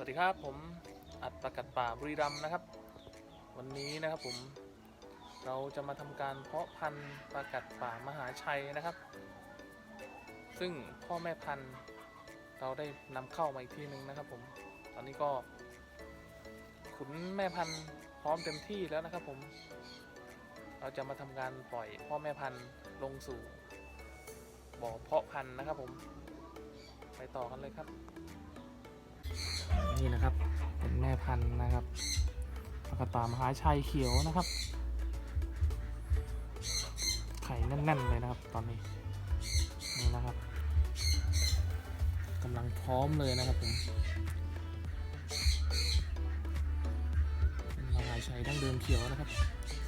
วัสดีครับผมอัดประกัดป่าบุรีรัมย์นะครับ วันนี้นะครับผมเราจะมาทำการเพาะพันธุ์ประกัดป่ามหาชัยนะครับ ซึ่งพ่อแม่พันธุ์เราได้นำเข้ามาอีกทีหนึ่งนะครับผมตอนนี้ก็ ขุนแม่พันธุ์พร้อมเต็มที่แล้วนะครับผม เราจะมาทำการปล่อยพ่อแม่พันธุ์ลงสู่บ่อเพาะพันธุ์นะครับผม ไปต่อกันเลยครับ นี่นะครับ เป็นแม่พันธุ์นะครับปกตามหาชัยเขียวนะครับ ไข่แน่นๆเลยนะครับ ตอนนี้ นี่นะครับกำลังพร้อมเลยนะครับผมมหาชัยดั้งเดิมเขียวนะครับ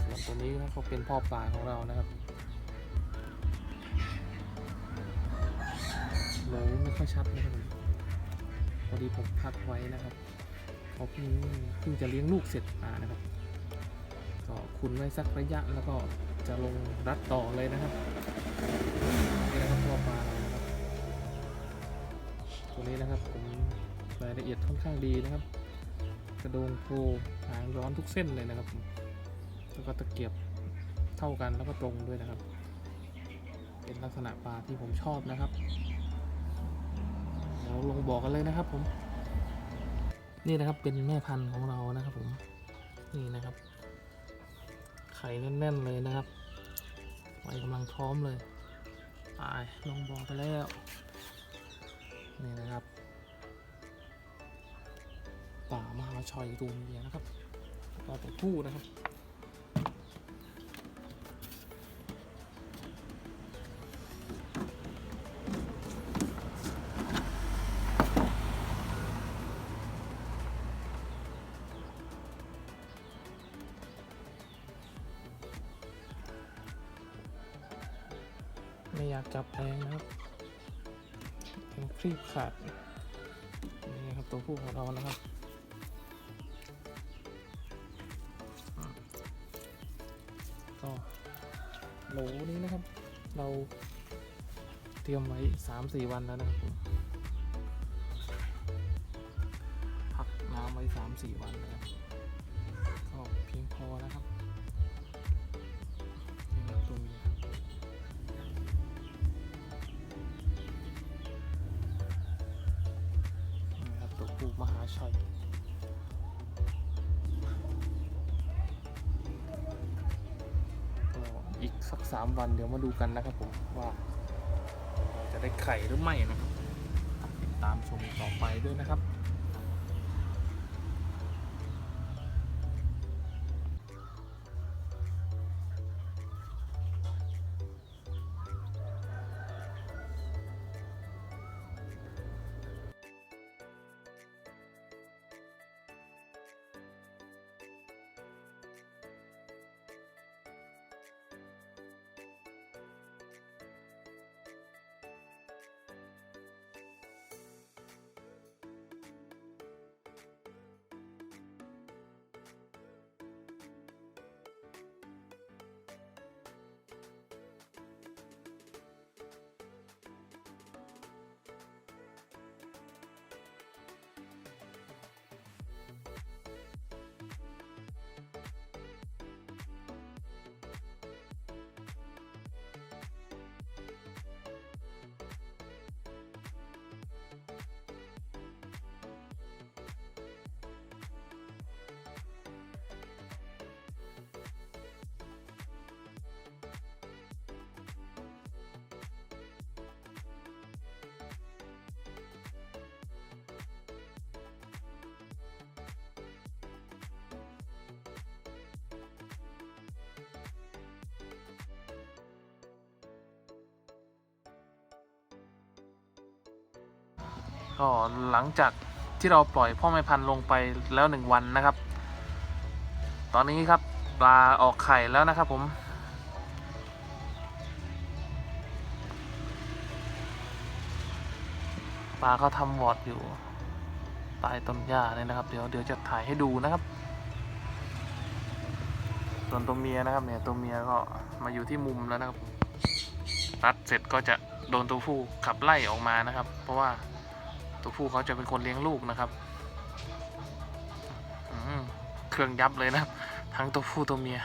ส่วนตัวนี้ก็เป็นพ่อป่าของเรานะครับโหลไม่ค่อยชัดนะครับ พอดีผมพักไว้นะครับเขาเพิ่งเพิ่งจะเลี้ยงลูกเสร็จมานะครับ ก็คุณไว้สักระยะแล้วก็จะลงรัดต่อเลยนะครับนี่นะครับตัวปลาเรานะครับตัวนี้นะครับผมรายละเอียดค่อนข้างดีนะครับ กระโดงโพหางร้อนทุกเส้นเลยนะครับแล้วก็ตะเกียบเท่ากันแล้วก็ตรงด้วยนะครับ เป็นลักษณะปลาที่ผมชอบนะครับ เราลงบอกกันเลยนะครับ ผม นี่นะครับเป็นแม่พันธุ์ของเรานะครับ ผม นี่นะครับ ไข่แน่นๆเลยนะครับไว้กำลังพร้อมเลยไปลงบอกไปแล้ว นี่นะครับ ป่ามหาชัยตัวเมียนะครับต่อตัวผู้นะครับ ไม่อยากจับแรงนะครับเป็นครีบขาดนี่ครับตัวผู้ของเรานะครับก็โหลนี้นะครับ เราเตรียมไว้3-4วันแล้วนะครับพักน้ำไว้3-4วันนะครับก็เพียงพอนะครับ ภูมหาชัย อีกสักสามวันเดี๋ยวมาดูกันนะครับผมว่าเราจะได้ไข่หรือไม่นะครับ ติดตามชมต่อไปด้วยนะครับ ก็หลังจากที่เราปล่อยพ่อแม่พันธุ์ลงไปแล้วหนึ่งวันนะครับ ตอนนี้ครับปลาออกไข่แล้วนะครับผม ปลาเขาทำวอดอยู่ใต้ต้นหญ้าเลยนะครับ เดี๋ยวเดี๋ยวจะถ่ายให้ดูนะครับ ส่วนตัวเมียนะครับเนี่ยตัวเมียก็มาอยู่ที่มุมแล้วนะครับรัดเสร็จก็จะโดนตัวผู้ขับไล่ออกมานะครับ เพราะว่า ตัวผู้เขาจะเป็นคนเลี้ยงลูกนะครับเครื่องยับเลยนะทั้งตัวผู้ตัวเมีย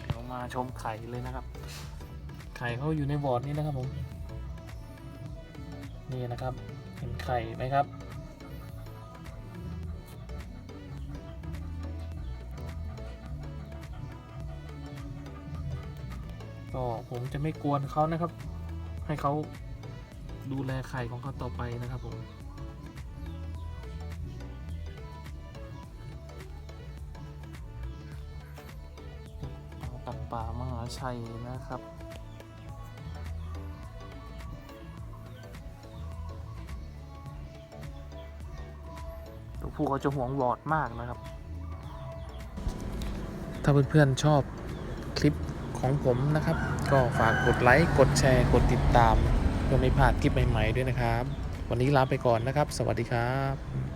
เดี๋ยวมาชมไข่เลยนะครับ ไข่เขาอยู่ในบอร์ดนี้นะครับผมนี่นะครับ เห็นไข่ไหมครับ ก็ผมจะไม่กวนเขานะครับ ให้เขาดูแลไข่ของเขาต่อไปนะครับผมตัดป่ามหาชัยนะครับตัวผู้เขาจะห่วงบอดมากนะครับ ถ้าเพื่อนๆชอบคลิป ของผมนะครับ ก็ฝากกดไลค์ กดแชร์ กดติดตาม เพื่อไม่พลาดคลิปใหม่ ๆ ด้วยนะครับ วันนี้ลาไปก่อนนะครับ สวัสดีครับ